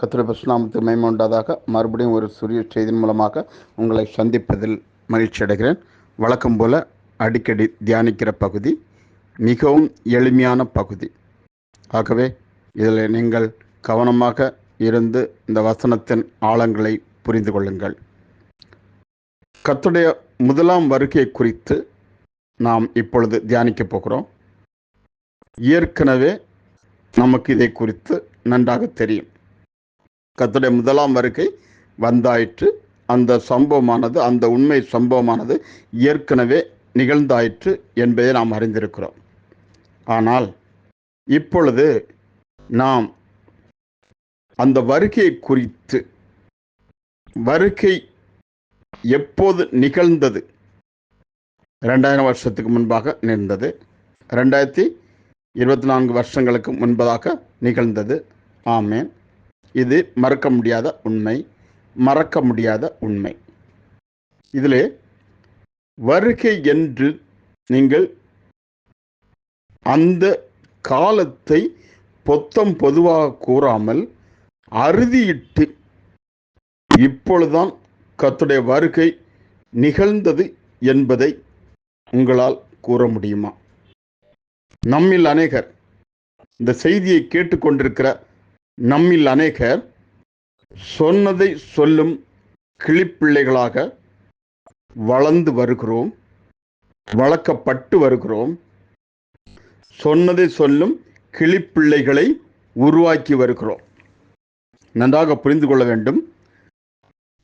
கத்திர பசுநாமத்து மேம்பண்டதாக மறுபடியும் ஒரு சிறிய செய்தியின் மூலமாக உங்களை சந்திப்பதில் மகிழ்ச்சி அடைகிறேன். வழக்கம் போல அடிக்கடி தியானிக்கிற பகுதி மிகவும் எளிமையான பகுதி. ஆகவே இதில் நீங்கள் கவனமாக இருந்து இந்த வசனத்தின் ஆழங்களை புரிந்து கொள்ளுங்கள். கத்துடைய முதலாம் வருகை குறித்து நாம் இப்பொழுது தியானிக்கப் போகிறோம். ஏற்கனவே நமக்கு இதை குறித்து நன்றாக தெரியும். கத்துடைய முதலாம் வருகை வந்தாயிற்று. அந்த சம்பவமானது அந்த உண்மை சம்பவமானது ஏற்கனவே நிகழ்ந்தாயிற்று என்பதை நாம் அறிந்திருக்கிறோம். ஆனால் இப்பொழுது நாம் அந்த வருகையை குறித்து வருகை எப்போது நிகழ்ந்தது? ரெண்டாயிரம் வருஷத்துக்கு முன்பாக நிகழ்ந்தது. ரெண்டாயிரத்தி இருபத்தி நான்கு வருஷங்களுக்கு முன்பதாக நிகழ்ந்தது. ஆமேன். இது மறக்க முடியாத உண்மை மறக்க முடியாத உண்மை. இதில் வருகை என்று நீங்கள் அந்த காலத்தை பொத்தம் பொதுவாக கூறாமல் அறுதியிட்டு இப்பொழுதுதான் கத்துடைய வருகை நிகழ்ந்தது என்பதை உங்களால் கூற முடியுமா? நம்மில் அநேகர் இந்த செய்தியை கேட்டுக்கொண்டிருக்கிற நம்மில் அநேகர் சொன்னதை சொல்லும் கிளிப்பிள்ளைகளாக வளர்ந்து வருகிறோம் வளர்க்கப்பட்டு வருகிறோம். சொன்னதை சொல்லும் கிளிப்பிள்ளைகளை உருவாக்கி வருகிறோம். நன்றாக புரிந்து கொள்ள வேண்டும்.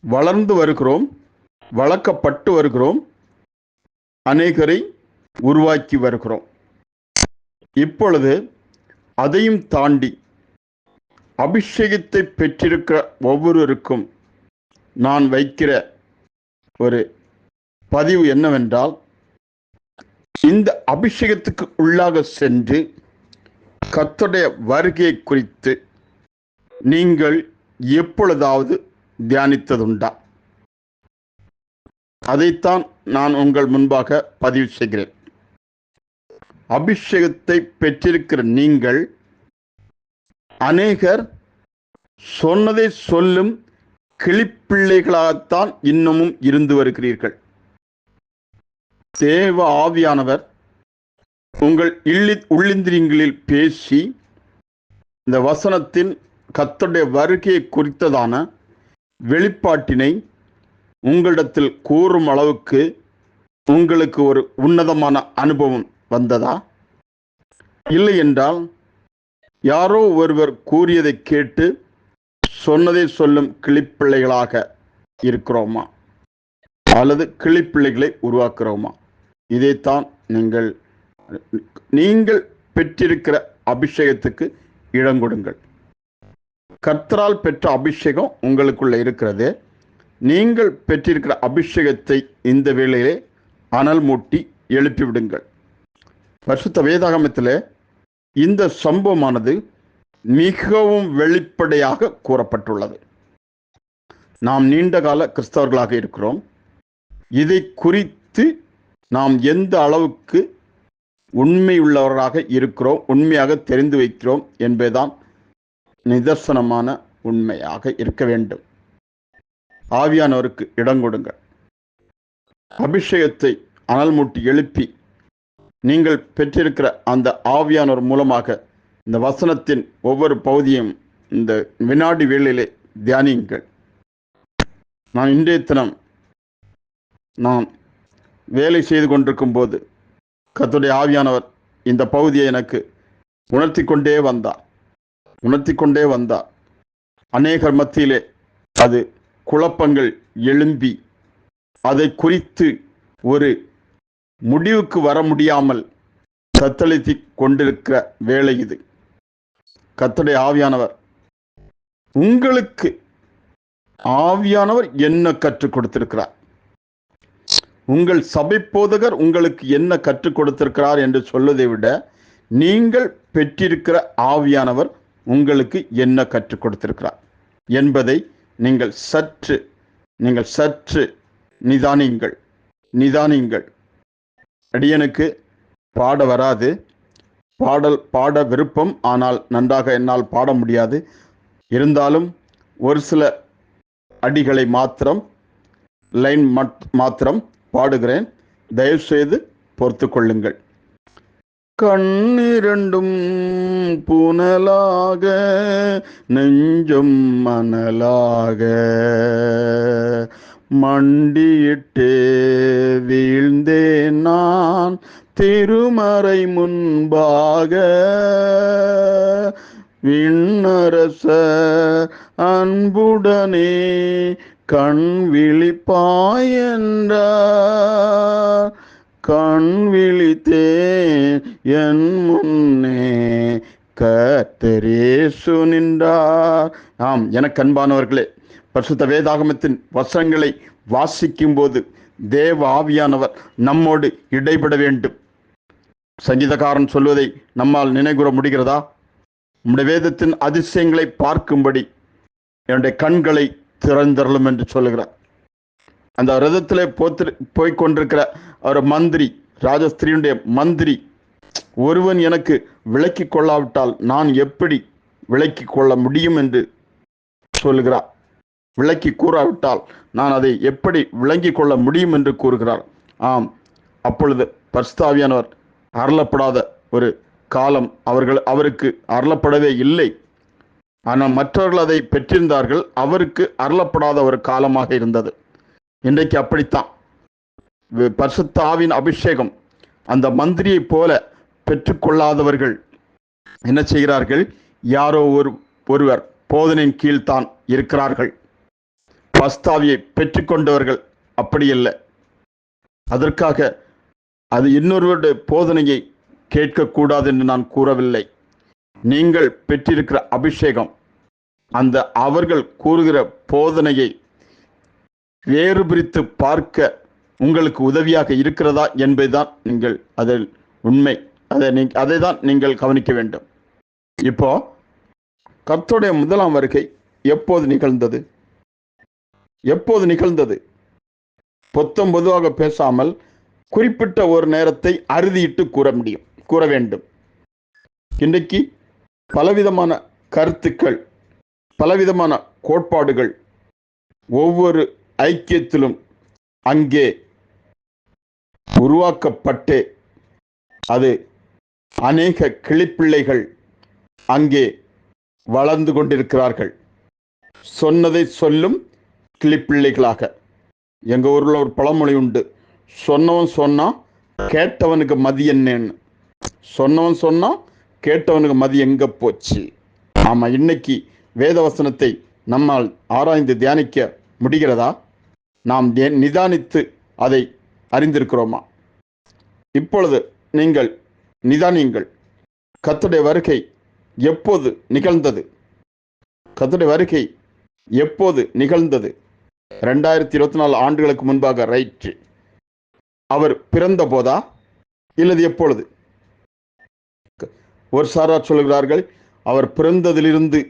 வளர்ந்து வருகிறோம் வளர்க்கப்பட்டு வருகிறோம். அநேகரை உருவாக்கி வருகிறோம். இப்பொழுது அதையும் தாண்டி அபிஷேகத்தை பெற்றிருக்கிற ஒவ்வொருவருக்கும் நான் வைக்கிற ஒரு பதிவு என்னவென்றால் இந்த அபிஷேகத்துக்கு உள்ளாக சென்று கத்துடைய வருகையை குறித்து நீங்கள் எப்பொழுதாவது தியானித்ததுண்டா? அதைத்தான் நான் உங்கள் முன்பாக பதிவு செய்கிறேன். அபிஷேகத்தை பெற்றிருக்கிற நீங்கள் அநேகர் சொன்னதை சொல்லும் கிளிப்பிள்ளைகளாகத்தான் இன்னமும் இருந்து வருகிறீர்கள். தேவ ஆவியானவர் உங்கள் இல்லி உள்ளிந்திரியங்களில் பேசி இந்த வசனத்தின் கத்துடைய வருகையை குறித்ததான வெளிப்பாட்டினை உங்களிடத்தில் கூறும் அளவுக்கு உங்களுக்கு ஒரு உன்னதமான அனுபவம் வந்ததா? இல்லை என்றால் யாரோ ஒருவர் கூறியதை கேட்டு சொன்னதை சொல்லும் கிளிப்பிள்ளைகளாக இருக்கிறோமா? அல்லது கிளிப்பிள்ளைகளை உருவாக்குறோமா இதைத்தான் நீங்கள் நீங்கள் பெற்றிருக்கிற அபிஷேகத்துக்கு இடங்கொடுங்கள் கர்த்தரால் பெற்ற அபிஷேகம் உங்களுக்குள்ள இருக்கிறது. நீங்கள் பெற்றிருக்கிற அபிஷேகத்தை இந்த வேளையிலே அனல் மூட்டி எழுப்பிவிடுங்கள். பரிசுத்த வேதாகமத்தில் இந்த சம்பவமானது மிகவும் வெளிப்படையாக கூறப்பட்டுள்ளது. நாம் நீண்ட கால கிறிஸ்தவர்களாக இருக்கிறோம். இதை குறித்து நாம் எந்த அளவுக்கு உண்மையுள்ளவராக இருக்கிறோம் உண்மையாக தெரிந்து வைக்கிறோம் என்பதுதான் நிதர்சனமான உண்மையாக இருக்க வேண்டும். ஆவியானவருக்கு இடம் கொடுங்கள். அபிஷேகத்தை அனல் மூட்டி எழுப்பி நீங்கள் பெற்றிருக்கிற அந்த ஆவியானவர் மூலமாக இந்த வசனத்தின் ஒவ்வொரு பகுதியும் இந்த வினாடி வேளையிலே தியானியுங்கள். நான் இன்றைய தினம் நான் வேலை செய்து கொண்டிருக்கும் போது கத்துடைய ஆவியானவர் இந்த பகுதியை எனக்கு உணர்த்தி கொண்டே வந்தார். உணர்த்தி கொண்டே வந்தார். அநேகர் மத்தியிலே அது குழப்பங்கள் எழும்பி அதை குறித்து ஒரு முடிவுக்கு வர முடியாமல் தத்தளித்து கொண்டிருக்கிற வேலை இது. கத்துடைய ஆவியானவர் உங்களுக்கு ஆவியானவர் என்ன கற்றுக் கொடுத்திருக்கிறார்? உங்கள் சபை போதகர் உங்களுக்கு என்ன கற்றுக் கொடுத்திருக்கிறார் என்று சொல்வதை விட நீங்கள் பெற்றிருக்கிற ஆவியானவர் உங்களுக்கு என்ன கற்றுக் கொடுத்திருக்கிறார் என்பதை நீங்கள் சற்று நீங்கள் சற்று நிதானியுங்கள் நிதானியுங்கள். அடியனுக்கு பாட வராது. பாடல் பாட விருப்பம் ஆனால் நன்றாக என்னால் பாட முடியாது. இருந்தாலும் ஒரு சில அடிகளை மாத்திரம் லைன் மட்- மாத்திரம் பாடுகிறேன். தயவுசெய்து பொறுத்து கொள்ளுங்கள். கண்ணிரண்டும் புனலாக நெஞ்சம் மணலாக. மண்டியிட்டு வீழ்ந்தேன் நான் திருமறை முன்பாக. விண்ணரச அன்புடனே கண் விழிப்பாய் என்றார். கண் விழித்தேன் என் முன்னே கத்தரேசு நின்றார். ஆம் எனக்கு அன்பானவர்களே பரிசுத்த வேதாகமத்தின் வசனங்களை வாசிக்கும் போது தேவ ஆவியானவர் நம்மோடு இடைபட வேண்டும். சங்கீதக்காரன் சொல்வதை நம்மால் நினைவுற முடிகிறதா? நம்முடைய வேதத்தின் அதிசயங்களை பார்க்கும்படி என்னுடைய கண்களை திறந்தரலும் என்று சொல்லுகிறார். அந்த ரதத்தில் போத்து போய்கொண்டிருக்கிற ஒரு மந்திரி ராஜஸ்திரியுடைய மந்திரி ஒருவன் எனக்கு விளக்கி கொள்ளாவிட்டால் நான் எப்படி விளக்கி கொள்ள முடியும் என்று சொல்லுகிறார். விளக்கி கூறாவிட்டால் நான் அதை எப்படி விளங்கி கொள்ள முடியும் என்று கூறுகிறார். ஆம் அப்பொழுது பர்ஸ்தாவியானவர் அருளப்படாத ஒரு காலம் அவர்கள் அவருக்கு அருளப்படவே இல்லை. ஆனால் மற்றவர்கள் அதை பெற்றிருந்தார்கள் அவருக்கு அருளப்படாத ஒரு காலமாக இருந்தது. இன்றைக்கு அப்படித்தான். வி- அபிஷேகம் அந்த மந்திரியைப் போல பெற்றுக்கொள்ளாதவர்கள் என்ன செய்கிறார்கள்? யாரோ ஒரு ஒருவர் போதனையின் கீழ்தான் இருக்கிறார்கள். பஸ்தாவியை பெற்றுக்கொண்டவர்கள் அப்படி இல்லை அதற்காக அது இன்னொருவருடைய போதனையை கேட்கக்கூடாது என்று நான் கூறவில்லை. நீங்கள் பெற்றிருக்கிற அபிஷேகம் அந்த அவர்கள் கூறுகிற போதனையை வேறு பிரித்து பார்க்க உங்களுக்கு உதவியாக இருக்கிறதா என்பதுதான் நீங்கள் அதில் உண்மை. அதை நீ அதை தான் நீங்கள் கவனிக்க வேண்டும். இப்போ கர்த்தருடைய முதலாம் வருகை எப்போது நிகழ்ந்தது? எப்போது நிகழ்ந்தது? பொத்தம் பொதுவாக பேசாமல் குறிப்பிட்ட ஒரு நேரத்தை அறுதியிட்டு கூற முடியும் கூற வேண்டும். இன்றைக்கு பலவிதமான கருத்துக்கள் பலவிதமான கோட்பாடுகள் ஒவ்வொரு ஐக்கியத்திலும் அங்கே உருவாக்கப்பட்டு அது அநேக கிளிப்பிள்ளைகள் அங்கே வளர்ந்து கொண்டிருக்கிறார்கள். சொன்னதை சொல்லும் கிளிப்பிள்ளைகளாக எங்கள் ஊரில் ஒரு பழமொழி உண்டு. சொன்னவன் சொன்னால் கேட்டவனுக்கு மதி என்னன்னு. சொன்னவன் சொன்னால் கேட்டவனுக்கு மதி எங்கே போச்சு? ஆமாம் இன்னைக்கு வேதவசனத்தை நம்மால் ஆராய்ந்து தியானிக்க முடிகிறதா? நாம் தே- நிதானித்து அதை அறிந்திருக்கிறோமா? இப்பொழுது நீங்கள் நிதானியுங்கள். கத்துடைய வருகை எப்போது நிகழ்ந்தது? கத்துடைய வருகை எப்போது நிகழ்ந்தது? ரெண்டாயிரத்தி இருபத்தி நாலு ஆண்டுகளுக்கு முன்பாக ரைட். அவர் பிறந்த போதா? இல்லது எப்பொழுது? ஒரு சாரார் சொல்கிறார்கள் அவர் பிறந்ததிலிருந்து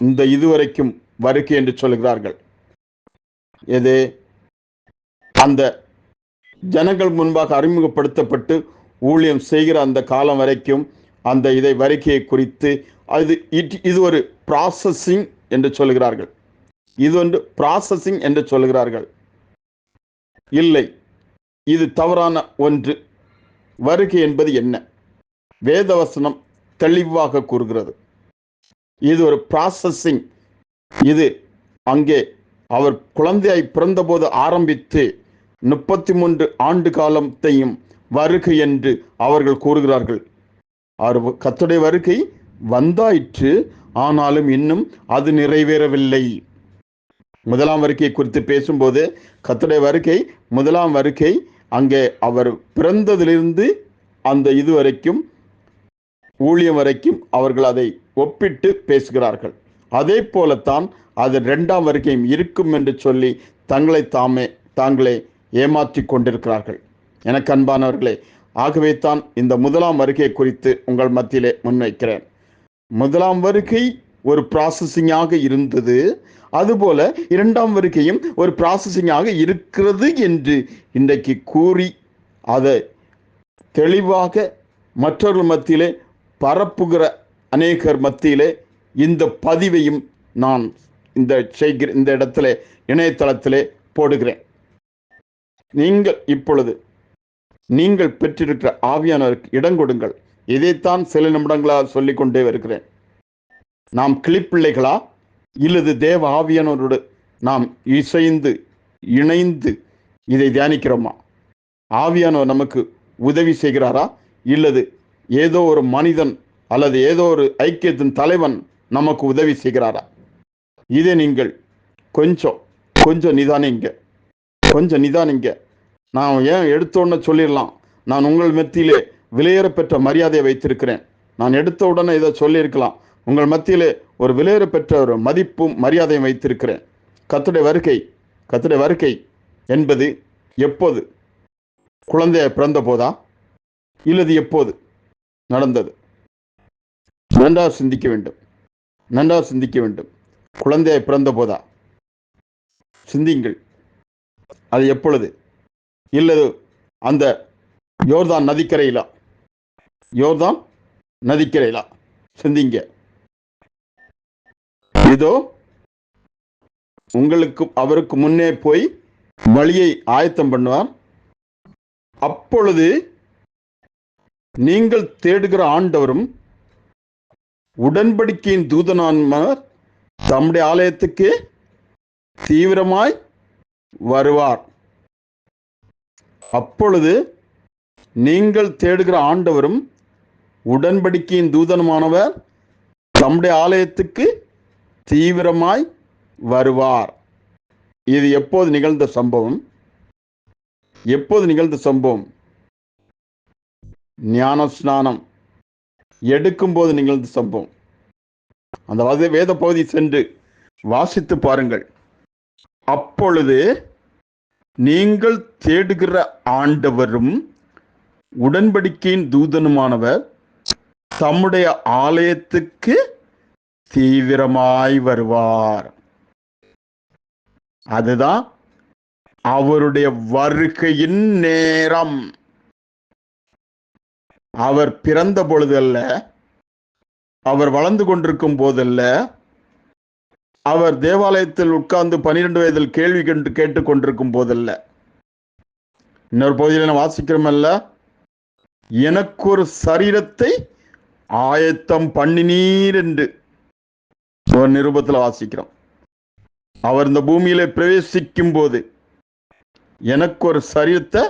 இந்த இதுவரைக்கும் வருகை என்று சொல்கிறார்கள் எது? அந்த ஜனங்கள் முன்பாக அறிமுகப்படுத்தப்பட்டு ஊழியம் செய்கிற அந்த காலம் வரைக்கும் அந்த இதை வருகையை குறித்து அது இது ஒரு ப்ராசஸிங் என்று சொல்கிறார்கள் இது ஒன்று ப்ராசஸிங் என்று சொல்கிறார்கள். இல்லை இது தவறான ஒன்று. வருகை என்பது என்ன? வேதவசனம் தெளிவாக கூறுகிறது. இது ஒரு ப்ராசஸிங் இது அங்கே அவர் குழந்தையாய் பிறந்தபோது ஆரம்பித்து முப்பத்தி மூன்று ஆண்டு காலத்தையும் வருகை என்று அவர்கள் கூறுகிறார்கள். அவர் கத்துடைய வருகை வந்தாயிற்று ஆனாலும் இன்னும் அது நிறைவேறவில்லை. முதலாம் வருகை குறித்து பேசும்போது கத்துடைய வருகை முதலாம் வருகை அங்கே அவர் பிறந்ததிலிருந்து அந்த இது வரைக்கும் ஊழியம் வரைக்கும் அவர்கள் அதை ஒப்பிட்டு பேசுகிறார்கள். அதே போலத்தான் அது ரெண்டாம் வருகையும் இருக்கும் என்று சொல்லி தங்களை தாமே தாங்களே ஏமாற்றிக் கொண்டிருக்கிறார்கள். எனக்கு அன்பானவர்களே ஆகவே தான் இந்த முதலாம் வருகை குறித்து உங்கள் மத்தியிலே முன்வைக்கிறேன். முதலாம் வருகை ஒரு ப்ராசஸிங்காக இருந்தது. அதுபோல இரண்டாம் வருகையும் ஒரு ப்ராசஸிங்காக இருக்கிறது என்று இன்றைக்கு கூறி அதை தெளிவாக மற்றவர்கள் மத்தியிலே பரப்புகிற அநேகர் மத்தியிலே இந்த பதிவையும் நான் இந்த செய்கிற இந்த இடத்துல இணையதளத்திலே போடுகிறேன். நீங்கள் இப்பொழுது நீங்கள் பெற்றிருக்கிற ஆவியானவருக்கு இடம் கொடுங்கள். இதைத்தான் சில நிமிடங்களாக சொல்லிக்கொண்டே வருகிறேன். நாம் கிளிப்பிள்ளைகளா? இல்லது தேவ ஆவியனோடு நாம் இசைந்து இணைந்து இதை தியானிக்கிறோமா? ஆவியானவர் நமக்கு உதவி செய்கிறாரா? இல்லது ஏதோ ஒரு மனிதன் அல்லது ஏதோ ஒரு ஐக்கியத்தின் தலைவன் நமக்கு உதவி செய்கிறாரா? இதை நீங்கள் கொஞ்சம் கொஞ்சம் நிதானிங்க. கொஞ்சம் நிதானிங்க. நான் ஏன் எடுத்தோடனே சொல்லிடலாம். நான் உங்கள் மத்தியிலே விலையேற பெற்ற மரியாதையை வைத்திருக்கிறேன். நான் எடுத்த உடனே இதை சொல்லியிருக்கலாம். உங்கள் மத்தியிலே ஒரு விலையேற பெற்ற ஒரு மதிப்பும் மரியாதையும் வைத்திருக்கிறேன். கத்துடைய வருகை கத்துடைய வருகை என்பது எப்போது? குழந்தைய பிறந்த போதா இல்லது எப்போது நடந்தது? நன்றாக சிந்திக்க வேண்டும். நன்றாக சிந்திக்க வேண்டும். குழந்தையை பிறந்த போதா சிந்திங்கள் அது எப்பொழுது? இல்லது அந்த யோர்தான் நதிக்கரையிலா? யோர்தான் நதிக்கரையிலா? சிந்திங்க. இதோ உங்களுக்கு அவருக்கு முன்னே போய் வழியை ஆயத்தம் பண்ணுவார். அப்பொழுது நீங்கள் தேடுகிற ஆண்டவரும் உடன்படிக்கையின் தூதனான்மார் தம்முடைய ஆலயத்துக்கு தீவிரமாய் வருவார். அப்பொழுது நீங்கள் தேடுகிற ஆண்டவரும் உடன்படிக்கையின் தூதனமானவர் தம்முடைய ஆலயத்துக்கு தீவிரமாய் வருவார். இது எப்போது நிகழ்ந்த சம்பவம்? எப்போது நிகழ்ந்த சம்பவம்? ஞான ஸ்நானம் எடுக்கும்போது நிகழ்ந்த சம்பவம். அந்த வத- வேத பகுதி சென்று வாசித்து பாருங்கள். அப்பொழுது நீங்கள் தேடுகிற ஆண்டவரும் உடன்படிக்கையின் தூதனுமானவர் தம்முடைய ஆலயத்துக்கு தீவிரமாய் வருவார். அதுதான் அவருடைய வருகையின் நேரம். அவர் பிறந்த பொழுதல்ல அவர் வளர்ந்து கொண்டிருக்கும் போதல்ல அவர் தேவாலயத்தில் உட்கார்ந்து பனிரெண்டு வயதில் கேள்வி கண்டு கேட்டுக் கொண்டிருக்கும் போதல்ல. இன்னொரு பகுதியில் என்ன வாசிக்கிறோமல்ல? எனக்கு ஒரு சரீரத்தை ஆயத்தம் பண்ணினீர் என்று. ஒரு நிருபத்தில் வாசிக்கிறோம். அவர் இந்த பூமியில பிரவேசிக்கும் போது எனக்கு ஒரு சரீரத்தை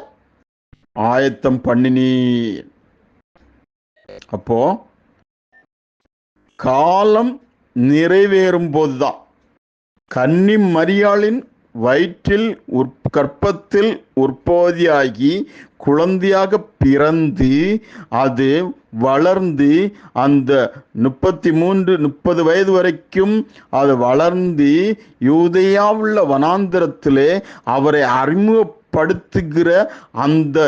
ஆயத்தம் பண்ணினீர். அப்போ காலம் நிறைவேறும் போதுதான் கன்னி மரியாளின் வயிற்றில் உற் கற்பத்தில் உற்பத்தியாகி குழந்தையாக பிறந்து அது வளர்ந்து அந்த முப்பத்தி மூன்று முப்பது வயது வரைக்கும் அது வளர்ந்து யூதேயாவுள்ள வனாந்திரத்திலே அவரை அறிமுகப்படுத்துகிற அந்த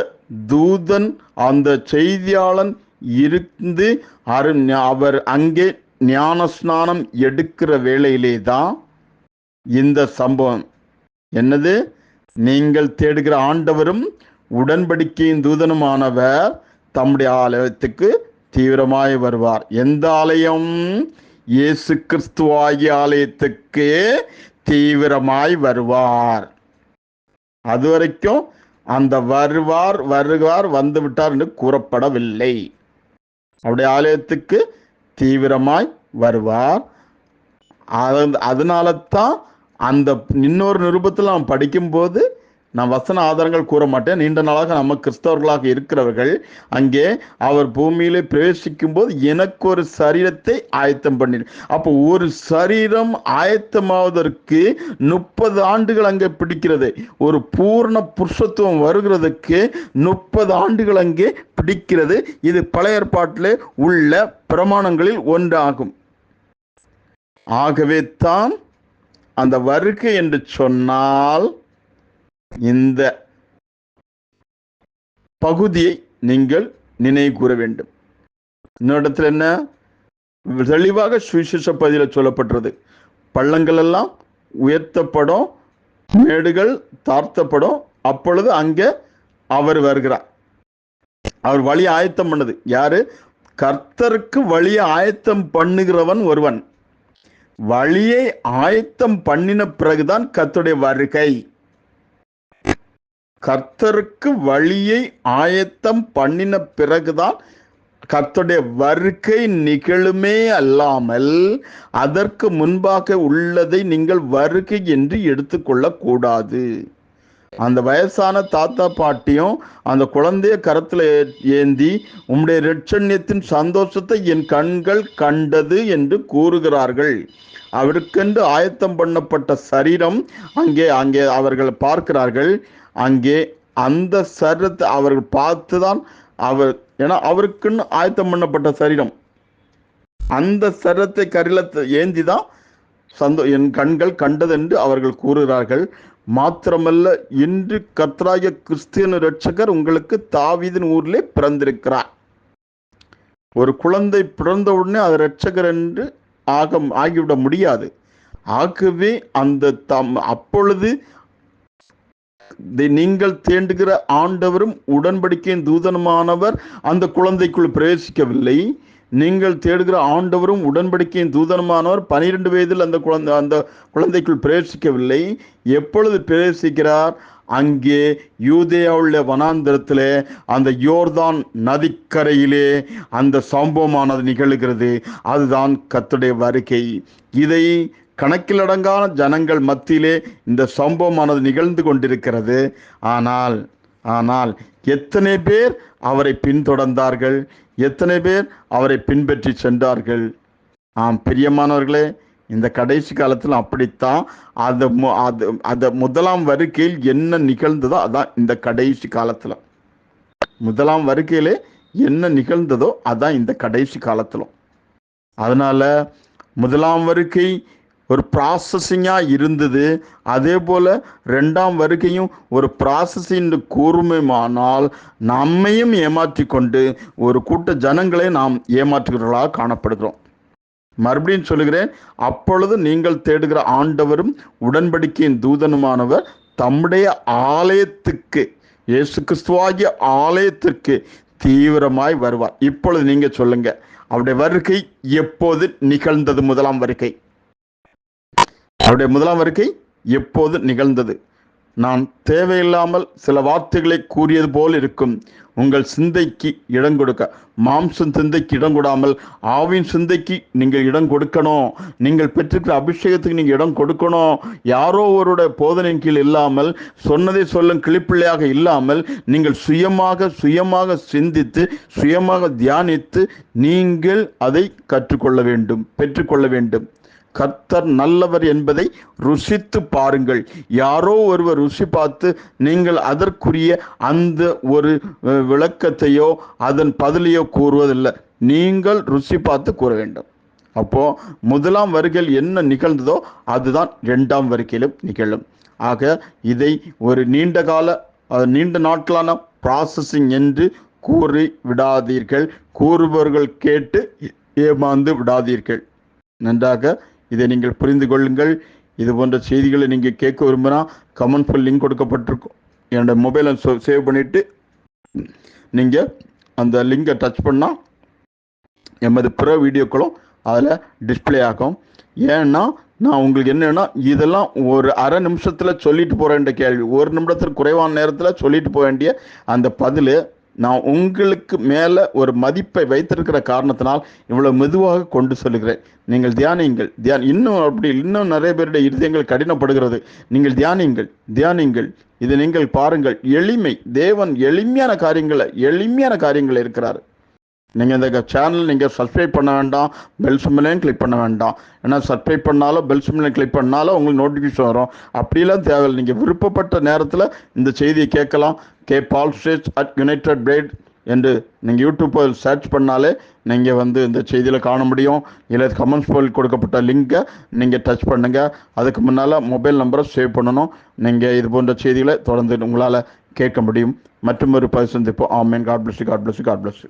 தூதன் அந்த செய்தியாளன் இருந்து அரு அவர் அங்கே ஞானஸ்நானம் எடுக்கிற வேளையிலே தான் இந்த சம்பவம் என்னது? நீங்கள் தேடுகிற ஆண்டவரும் உடன்படிக்கையின் தூதனுமானவர் தம்முடைய ஆலயத்துக்கு தீவிரமாய் வருவார். எந்த ஆலயம்? இயேசு கிறிஸ்துவாகிய ஆலயத்துக்கு தீவிரமாய் வருவார். அது வரைக்கும் அந்த வருவார் வருவார் வந்து விட்டார் என்று கூறப்படவில்லை. அவருடைய ஆலயத்துக்கு தீவிரமாய் வருவார். அது- அதனால தான் அந்த இன்னொரு நிருபத்தில் நாம் படிக்கும்போது நான் வசன ஆதாரங்கள் கூற மாட்டேன். நீண்ட நாளாக நம்ம கிறிஸ்தவர்களாக இருக்கிறவர்கள் அங்கே அவர் பூமியிலே பிரவேசிக்கும் போது எனக்கு ஒரு சரீரத்தை ஆயத்தம் பண்ணிடு அப்போ ஒரு சரீரம் ஆயத்தமாவதற்கு முப்பது ஆண்டுகள் அங்கே பிடிக்கிறது. ஒரு பூர்ண புருஷத்துவம் வருகிறதுக்கு முப்பது ஆண்டுகள் அங்கே பிடிக்கிறது. இது பழைய ஏற்பாட்டிலே உள்ள பிரமாணங்களில் ஒன்றாகும். ஆகவே தான் அந்த வருகை என்று சொன்னால் இந்த பகுதியை நீங்கள் நினைவு கூற வேண்டும். இன்னொரு இடத்துல என்ன? தெளிவாக சுவிசேஷ பகுதியில் சொல்லப்பட்டது பள்ளங்கள் எல்லாம் உயர்த்தப்படும் மேடுகள் தாழ்த்தப்படும். அப்பொழுது அங்கே அவர் வருகிறார். அவர் வழி ஆயத்தம் பண்ணது. யாரு? கர்த்தருக்கு வழியை ஆயத்தம் பண்ணுகிறவன் ஒருவன். வழியை ஆயத்தம் பண்ணின பிறகுதான் கத்துடைய வருகை. கர்த்தருக்கு வழியை ஆயத்தம் பண்ணின பிறகுதான் கர்த்தருடைய வருகை நிகழுமே அல்லாமல் அதற்கு முன்பாக உள்ளதை நீங்கள் வருகை என்று எடுத்துக்கொள்ளக்கூடாது. அந்த வயசான தாத்தா பாட்டியும் அந்த குழந்தைய கரத்தில் ஏந்தி உம்முடைய ரட்சண்யத்தின் சந்தோஷத்தை என் கண்கள் கண்டது என்று கூறுகிறார்கள். அவருக்கென்று ஆயத்தம் பண்ணப்பட்ட சரீரம் அங்கே அங்கே அவர்கள் பார்க்கிறார்கள். அங்கே அந்த சரீரத்தை அவர்கள் பார்த்து தான் அவர் ஏன்னா அவருக்குன்னு ஆயத்தம் பண்ணப்பட்ட சரீரம். அந்த சரத்தை கரில ஏந்தி தான் சந்தோ என் கண்கள் கண்டதென்று அவர்கள் கூறுகிறார்கள். மாத்திரமல்ல இன்று கத்ராய கிறிஸ்தியன் ரட்சகர் உங்களுக்கு தாவிதின் ஊரிலே பிறந்திருக்கிறார். ஒரு குழந்தை பிறந்த உடனே அது ரட்சகர் என்று ஆக ஆகிவிட முடியாது. ஆகவே அந்த தம் அப்பொழுது நீங்கள் தேண்டுகிற ஆண்டவரும் உடன்படிக்கையின் தூதனமானவர் அந்த குழந்தைக்குள் பிரவேசிக்கவில்லை. நீங்கள் தேடுகிற ஆண்டவரும் உடன்படிக்கையின் தூதனமானவர் பனிரெண்டு வயதில் அந்த குழந்தை அந்த குழந்தைக்குள் பிரவேசிக்கவில்லை. எப்பொழுது பிரவேசிக்கிறார்? அங்கே யூதேயாவுள்ள வனாந்திரத்தில் அந்த யோர்தான் நதிக்கரையிலே அந்த சம்பவமானது நிகழ்கிறது. அதுதான் கத்துடைய வருகை. இதை கணக்கிலடங்கான ஜனங்கள் மத்தியிலே இந்த சம்பவமானது நிகழ்ந்து கொண்டிருக்கிறது. ஆனால் ஆனால் எத்தனை பேர் அவரை பின்தொடர்ந்தார்கள்? எத்தனை பேர் அவரை பின்பற்றி சென்றார்கள்? ஆம் பிரியமானவர்களே இந்த கடைசி காலத்தில் அப்படித்தான் அது அது அந்த முதலாம் வருகையில் என்ன நிகழ்ந்ததோ அதான் இந்த கடைசி காலத்தில். முதலாம் வருகையிலே என்ன நிகழ்ந்ததோ அதான் இந்த கடைசி காலத்திலும். அதனால் முதலாம் வருகை ஒரு ப்ராசஸிங்காக இருந்தது. அதே போல் ரெண்டாம் வருகையும் ஒரு ப்ராசஸிங் கூர்மையானால் நம்மையும் ஏமாற்றி கொண்டு ஒரு கூட்ட ஜனங்களை நாம் ஏமாற்றுகிறவர்களாக காணப்படுகிறோம். மறுபடியும் சொல்லுகிறேன் அப்பொழுது நீங்கள் தேடுகிற ஆண்டவரும் உடன்படிக்கையின் தூதனுமானவர் தம்முடைய ஆலயத்துக்கு இயேசு கிறிஸ்துவாகிய ஆலயத்திற்கு தீவிரமாய் வருவார். இப்பொழுது நீங்கள் சொல்லுங்கள் அவருடைய வருகை எப்போது நிகழ்ந்தது? முதலாம் வருகை. அவருடைய முதலாம் வருகை எப்போது நிகழ்ந்தது? நான் தேவையில்லாமல் சில வார்த்தைகளை கூறியது போல் இருக்கும். உங்கள் சிந்தைக்கு இடம் கொடுக்க மாம்சம் சிந்தைக்கு இடம் கொடாமல் ஆவின் சிந்தைக்கு நீங்கள் இடம் கொடுக்கணும். நீங்கள் பெற்றிருக்கிற அபிஷேகத்துக்கு நீங்கள் இடம் கொடுக்கணும். யாரோ ஒருடைய போதனையின் கீழ் இல்லாமல் சொன்னதை சொல்லும் கிளிப்பிள்ளையாக இல்லாமல் நீங்கள் சுயமாக சுயமாக சிந்தித்து சுயமாக தியானித்து நீங்கள் அதை கற்றுக்கொள்ள வேண்டும் பெற்றுக்கொள்ள வேண்டும். கர்த்தர் நல்லவர் என்பதை ருசித்து பாருங்கள். யாரோ ஒருவர் ருசி பார்த்து நீங்கள் அதற்குரிய அந்த ஒரு விளக்கத்தையோ அதன் பதிலையோ கூறுவதில்லை. நீங்கள் ருசி பார்த்து கூற வேண்டும். அப்போ முதலாம் வருகையில் என்ன நிகழ்ந்ததோ அதுதான் இரண்டாம் வருகையிலும் நிகழும். ஆக இதை ஒரு நீண்ட கால நீண்ட நாட்களான ப்ராசஸிங் என்று கூறி விடாதீர்கள். கூறுபவர்கள் கேட்டு ஏமாந்து விடாதீர்கள். நன்றாக இதை நீங்கள் புரிந்து கொள்ளுங்கள். இது போன்ற செய்திகளை நீங்கள் கேட்க விரும்பினா கமெண்ட் ஃபுல் லிங்க் கொடுக்கப்பட்டிருக்கும். என்னோட மொபைலை சேவ் பண்ணிவிட்டு நீங்கள் அந்த லிங்கை டச் பண்ணால் எமது பிற வீடியோக்களும் அதில் டிஸ்ப்ளே ஆகும். ஏன்னா நான் உங்களுக்கு என்னென்னா இதெல்லாம் ஒரு அரை நிமிஷத்தில் சொல்லிட்டு போகிற வேண்டிய கேள்வி. ஒரு நிமிடத்திற்கு குறைவான நேரத்தில் சொல்லிட்டு போக வேண்டிய அந்த பதில் நான் உங்களுக்கு மேலே ஒரு மதிப்பை வைத்திருக்கிற காரணத்தினால் இவ்வளோ மெதுவாக கொண்டு சொல்லுகிறேன். நீங்கள் தியானியுங்கள். தியான் இன்னும் அப்படி இன்னும் நிறைய பேருடைய இருதயங்கள் கடினப்படுகிறது. நீங்கள் தியானியுங்கள். தியானியுங்கள். இதை நீங்கள் பாருங்கள். எளிமை. தேவன் எளிமையான காரியங்களை எளிமையான காரியங்கள் இருக்கிறார். நீங்கள் இந்த சேனல் நீங்கள் சப்ஸ்கிரைப் பண்ண வேண்டாம் பெல் சிம்மிலையும் கிளிக் பண்ண வேண்டாம். ஏன்னா சப்ஸ்கிரைப் பண்ணாலும் பெல் சிம்மிலையும் கிளிக் பண்ணாலும் உங்களுக்கு நோட்டிஃபிகேஷன் வரும். அப்படிலாம் தேவையில்லை. நீங்கள் விருப்பப்பட்ட நேரத்தில் இந்த செய்தியை கேட்கலாம். K Paul stage at united பிரேட் என்று நீங்கள் யூடியூப்பில் சர்ச் பண்ணாலே நீங்கள் வந்து இந்த செய்தியில் காண முடியும். இல்லை கமெண்ட்ஸ் போல் கொடுக்கப்பட்ட லிங்கை நீங்கள் டச் பண்ணுங்கள் அதுக்கு முன்னால் மொபைல் நம்பரை சேவ் பண்ணணும். நீங்கள் இது போன்ற செய்திகளை தொடர்ந்து உங்களால் கேட்க முடியும். மற்றும் ஒரு பதிவு சந்திப்போம். Amen. God bless God bless God bless